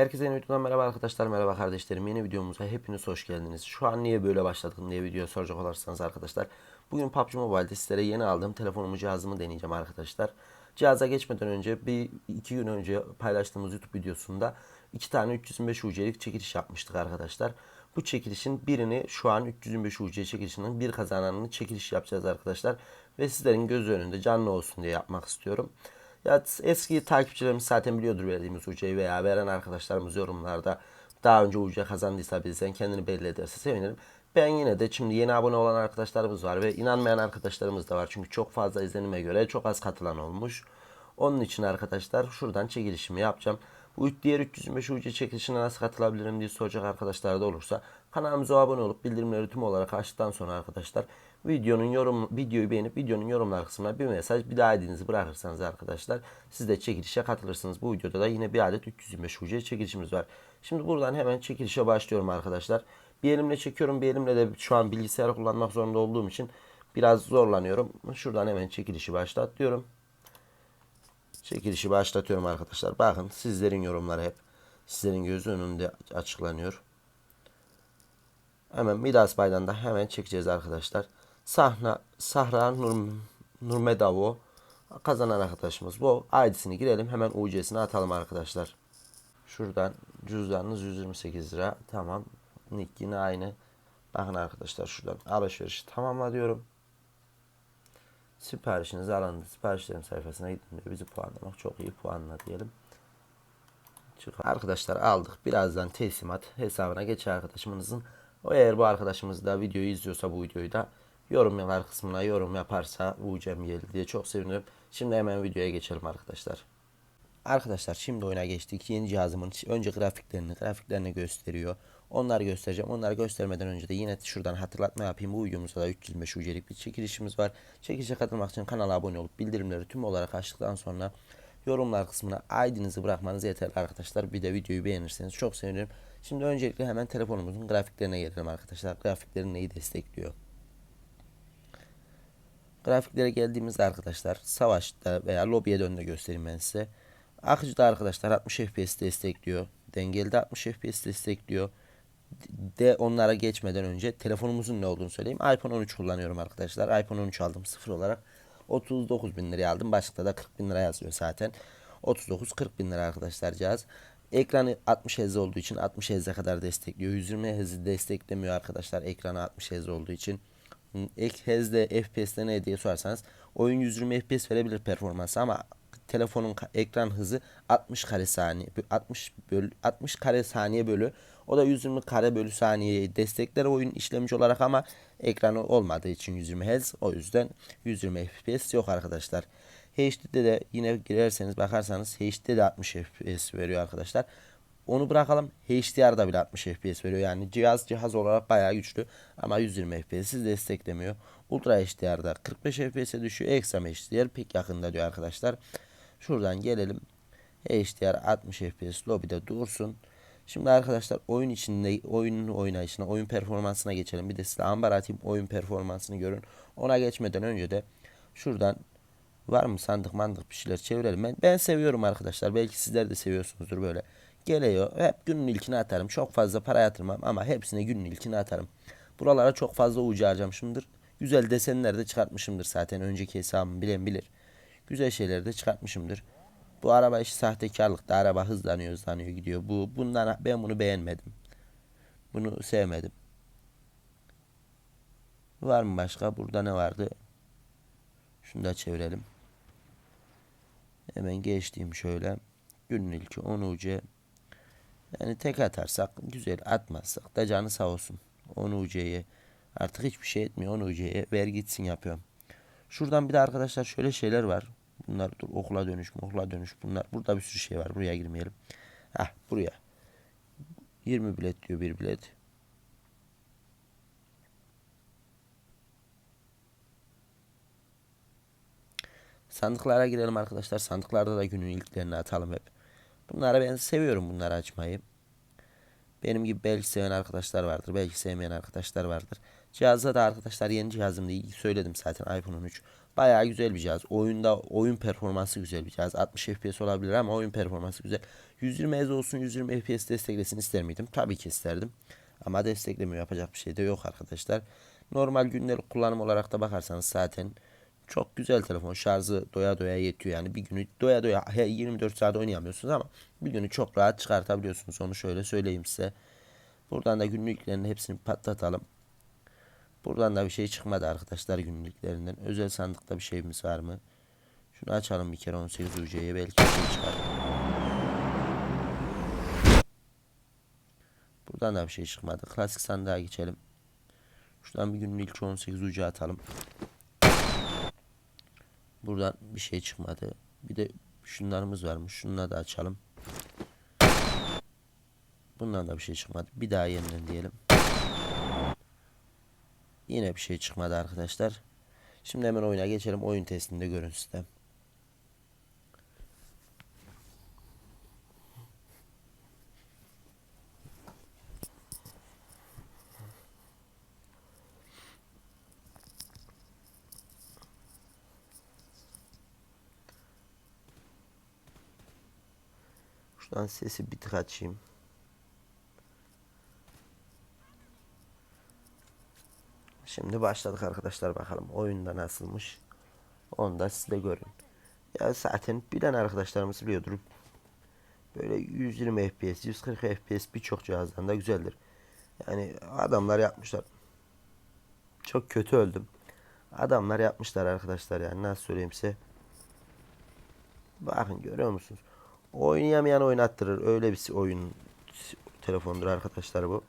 Herkese yeni videodan merhaba arkadaşlar, merhaba kardeşlerim. Yeni videomuza hepiniz hoş geldiniz. Şu an niye böyle başladık diye video soracak olursanız arkadaşlar. Bugün PUBG Mobile'de sizlere yeni aldığım telefonumu cihazımı deneyeceğim arkadaşlar. Cihaza geçmeden önce bir iki gün önce paylaştığımız YouTube videosunda iki tane 325 UC'lik çekiliş yapmıştık arkadaşlar. Bu çekilişin birini şu an 325 UC çekilişinin bir kazananını çekiliş yapacağız arkadaşlar. Ve sizlerin göz önünde canlı olsun diye yapmak istiyorum. Ya eski takipçilerimiz zaten biliyordur verdiğimiz UC'yi veya veren arkadaşlarımız yorumlarda daha önce UC kazandıysa bizden kendini belli ederse sevinirim. Ben yine de şimdi yeni abone olan arkadaşlarımız var ve inanmayan arkadaşlarımız da var. Çünkü çok fazla izlenime göre çok az katılan olmuş. Onun için arkadaşlar şuradan çekilişimi yapacağım. Bu diğer 325 UC çekilişine nasıl katılabilirim diye soracak arkadaşlar da olursa kanalımıza abone olup bildirimleri tüm olarak açtıktan sonra arkadaşlar videonun yorum videoyu beğenip videonun yorumlar kısmına bir mesaj bir daha ID'nizi bırakırsanız arkadaşlar siz de çekilişe katılırsınız. Bu videoda da yine bir adet 325 UC çekilişimiz var. Şimdi buradan hemen çekilişe başlıyorum arkadaşlar. Bir elimle çekiyorum bir elimle de şu an bilgisayar kullanmak zorunda olduğum için biraz zorlanıyorum. Şuradan hemen çekilişi başlat diyorum. Çekilişi başlatıyorum arkadaşlar. Bakın sizlerin yorumları hep sizlerin gözü önünde açıklanıyor. Hemen Midas Bay'dan da hemen çekeceğiz arkadaşlar. Sahna, Sahra Nur, Nurmedavo kazanan arkadaşımız bu. ID'sini girelim. Hemen UC'sini atalım arkadaşlar. Şuradan cüzdanınız 128 lira. Tamam. Nick yine aynı. Bakın arkadaşlar şuradan alışverişi tamamla diyorum. Siparişiniz alındı. Siparişlerin sayfasına gidin diyor. Bizi puanlamak çok iyi puanla diyelim. Çık. Arkadaşlar aldık. Birazdan teslimat hesabına geç arkadaşımızın. O eğer bu arkadaşımız da videoyu izliyorsa bu videoyu da yorumlar kısmına yorum yaparsa UCM geldi diye çok sevinirim. Şimdi hemen videoya geçelim arkadaşlar. Arkadaşlar şimdi oyuna geçtik. Yeni cihazımın önce grafiklerini, grafiklerini gösteriyor. Onları göstereceğim. Onları göstermeden önce de yine şuradan hatırlatma yapayım. Bu videomuzda da 325 UC'lik bir çekilişimiz var. Çekilişe katılmak için kanala abone olup bildirimleri tüm olarak açtıktan sonra yorumlar kısmına ID'nizi bırakmanız yeterli arkadaşlar. Bir de videoyu beğenirseniz çok sevinirim. Şimdi öncelikle hemen telefonumuzun grafiklerine gelelim arkadaşlar. Grafikleri neyi destekliyor? Grafiklere geldiğimizde arkadaşlar savaşta veya lobiye dönde göstereyim ben size. Akıcıda arkadaşlar 60 FPS destekliyor. Dengeli de 60 FPS destekliyor. De onlara geçmeden önce telefonumuzun ne olduğunu söyleyeyim. iPhone 13 kullanıyorum arkadaşlar. iPhone 13 aldım sıfır olarak. 39 bin liraya aldım. Başlıkta da 40 bin lira yazıyor zaten. 39-40 bin lira arkadaşlar cihaz. Ekranı 60 Hz olduğu için 60 Hz'e kadar destekliyor. 120 Hz desteklemiyor arkadaşlar ekranı 60 Hz olduğu için. Ek Hz'de FPS'de ne diye sorarsanız oyun 120 FPS verebilir performansı ama telefonun ekran hızı 60 kare saniye 60 bölü 60 kare saniye bölü o da 120 kare bölü saniye destekler oyun işlemci olarak ama ekranı olmadığı için 120 Hz o yüzden 120 FPS yok arkadaşlar. HD'de de yine girerseniz bakarsanız HD'de de 60 FPS veriyor arkadaşlar. Onu bırakalım. HDR'da bile 60 FPS veriyor. Yani cihaz cihaz olarak bayağı güçlü ama 120 FPS desteklemiyor. Ultra HDR'da 45 FPS'e düşüyor. Extreme HDR pek yakında diyor arkadaşlar. Şuradan gelelim. HDR 60 FPS lobide dursun. Şimdi arkadaşlar oyun içinde oyunun oynayışına, oyun performansına geçelim. Bir de size ambar atayım oyun performansını görün. Ona geçmeden önce de şuradan var mı sandık mandık bir şeyler çevirelim. Ben, ben seviyorum arkadaşlar. Belki sizler de seviyorsunuzdur böyle. Geliyor. Hep günün ilkini atarım. Çok fazla para yatırmam ama hepsine günün ilkini atarım. Buralara çok fazla ucu harcamışımdır. Güzel desenler de çıkartmışımdır zaten. Önceki hesabımı bilen bilir. Güzel şeyler de çıkartmışımdır. Bu araba işi sahtekarlıkta. Araba hızlanıyor hızlanıyor gidiyor. Bu bundan ben bunu beğenmedim. Bunu sevmedim. Var mı başka? Burada ne vardı? Şunu da çevirelim. Hemen geçtiğim şöyle. Günün ilki 10 UC. Yani tek atarsak güzel atmazsak da canı sağ olsun. 10 UC'ye artık hiçbir şey etmiyor 10 UC'ye ver gitsin yapıyorum. Şuradan bir de arkadaşlar şöyle şeyler var. Bunlar dur okula dönüş okula dönüş bunlar. Burada bir sürü şey var. Buraya girmeyelim. Hah buraya. 20 bilet diyor bir bilet. Sandıklara girelim arkadaşlar. Sandıklarda da günün ilklerini atalım hep. Bunları ben seviyorum bunları açmayı. Benim gibi belki seven arkadaşlar vardır. Belki sevmeyen arkadaşlar vardır. Cihazda da arkadaşlar yeni cihazım diye söyledim zaten iPhone 13. Bayağı güzel bir cihaz. Oyunda oyun performansı güzel bir cihaz. 60 FPS olabilir ama oyun performansı güzel. 120 Hz olsun 120 FPS desteklesin ister miydim? Tabii ki isterdim. Ama desteklemiyor. Yapacak bir şey de yok arkadaşlar. Normal günlük kullanım olarak da bakarsanız zaten çok güzel telefon. Şarjı doya doya yetiyor. Yani bir günü doya doya he, 24 saat oynayamıyorsunuz ama bir günü çok rahat çıkartabiliyorsunuz. Onu şöyle söyleyeyim size. Buradan da günlüklerin hepsini patlatalım. Buradan da bir şey çıkmadı arkadaşlar günlüklerinden. Özel sandıkta bir şeyimiz var mı? Şunu açalım bir kere 18 UC'ye belki bir şey çıkar. Buradan da bir şey çıkmadı. Klasik sandığa geçelim. Şuradan bir günlük ilk 18 UC atalım. Buradan bir şey çıkmadı. Bir de şunlarımız varmış. Şunları da açalım. Bundan da bir şey çıkmadı. Bir daha yeniden diyelim. Yine bir şey çıkmadı arkadaşlar. Şimdi hemen oyuna geçelim. Oyun testinde görün sizde. Şuradan sesi bir tık açayım. Şimdi başladık arkadaşlar bakalım oyunda nasılmış. Onu da siz de görün. Ya zaten bilen arkadaşlarımız biliyordur. Böyle 120 FPS, 140 FPS birçok cihazdan da güzeldir. Yani adamlar yapmışlar. Çok kötü öldüm. Adamlar yapmışlar arkadaşlar yani nasıl söyleyeyim size. Bakın görüyor musunuz? Oynayamayan oynattırır. Öyle bir oyun telefondur arkadaşlar bu.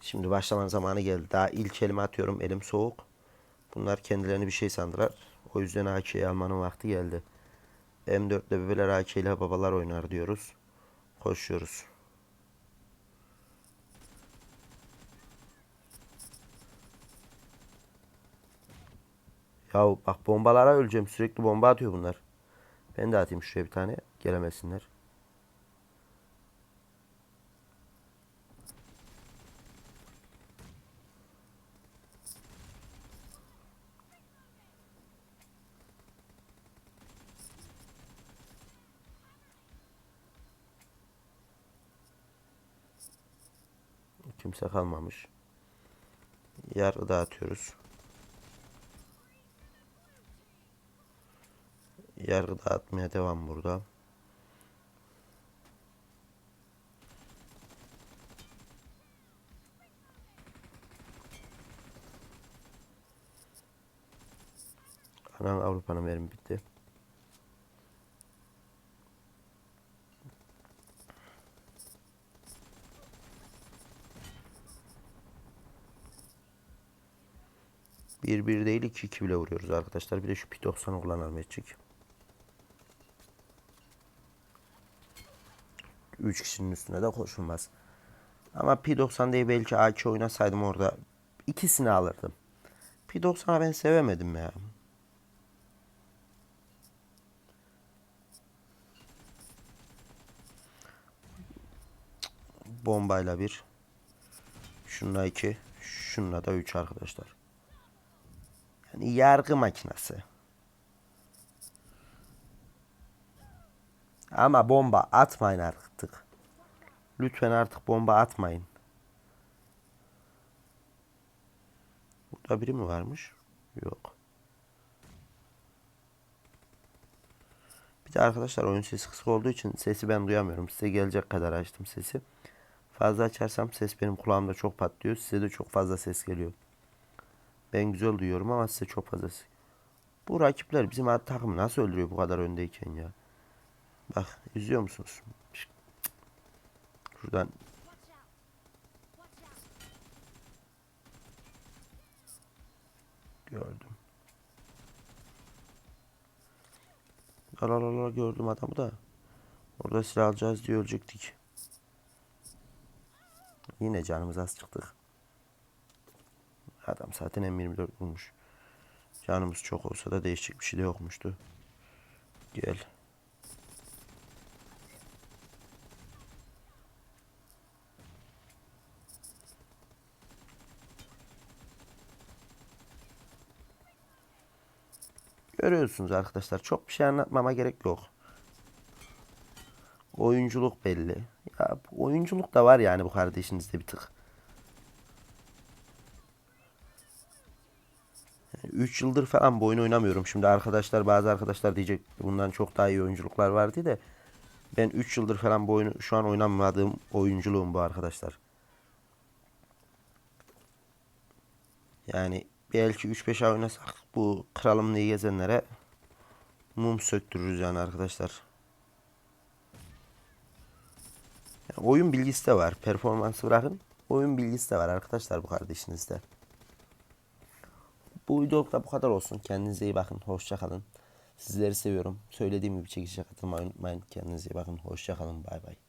Şimdi başlamanın zamanı geldi. Daha ilk elime atıyorum. Elim soğuk. Bunlar kendilerini bir şey sandılar. O yüzden AK'yi almanın vakti geldi. M4'le bebeler AK ile babalar oynar diyoruz. Koşuyoruz. Ya bak bombalara öleceğim. Sürekli bomba atıyor bunlar. Ben de atayım şuraya bir tane. Gelemesinler. Kimse kalmamış. Yarı dağıtıyoruz. Yargı dağıtmaya devam burada. Anan Avrupa'nın verim bitti. Bir bir değil iki iki bile vuruyoruz arkadaşlar. Bir de şu P90'ı kullanalım edecek. 3 kişinin üstüne de koşulmaz. Ama P90 değil belki AK oynasaydım orada ikisini alırdım. P90'a ben sevemedim ya. Bombayla bir. Şunla iki. Şunla da üç arkadaşlar. Yani yargı makinesi. Ama bomba atmayın artık. Lütfen artık bomba atmayın. Burada biri mi varmış? Yok. Bir de arkadaşlar oyun sesi kısık olduğu için sesi ben duyamıyorum. Size gelecek kadar açtım sesi. Fazla açarsam ses benim kulağımda çok patlıyor. Size de çok fazla ses geliyor. Ben güzel duyuyorum ama size çok fazla. Bu rakipler bizim takımı nasıl öldürüyor bu kadar öndeyken ya? Bak izliyor musunuz? Şuradan gördüm. Alalala gördüm adamı da. Orada silah alacağız diye ölecektik. Yine canımız az çıktık. Adam zaten M24 bulmuş. Canımız çok olsa da değişecek bir şey de yokmuştu. Gel. Görüyorsunuz arkadaşlar. Çok bir şey anlatmama gerek yok. Oyunculuk belli. Ya oyunculuk da var yani bu kardeşinizde bir tık. 3 yıldır falan bu oyunu oynamıyorum. Şimdi arkadaşlar bazı arkadaşlar diyecek bundan çok daha iyi oyunculuklar vardı de ben 3 yıldır falan bu oyunu şu an oynamadığım oyunculuğum bu arkadaşlar. Yani belki 3-5 ay oynasak bu kralım diye gezenlere mum söktürürüz yani arkadaşlar. Yani oyun bilgisi de var. Performansı bırakın. Oyun bilgisi de var arkadaşlar bu kardeşinizde. Bu videoluk da bu kadar olsun. Kendinize iyi bakın. Hoşça kalın. Sizleri seviyorum. Söylediğim gibi çekişe katılmayı unutmayın. Kendinize iyi bakın. Hoşça kalın. Bay bay.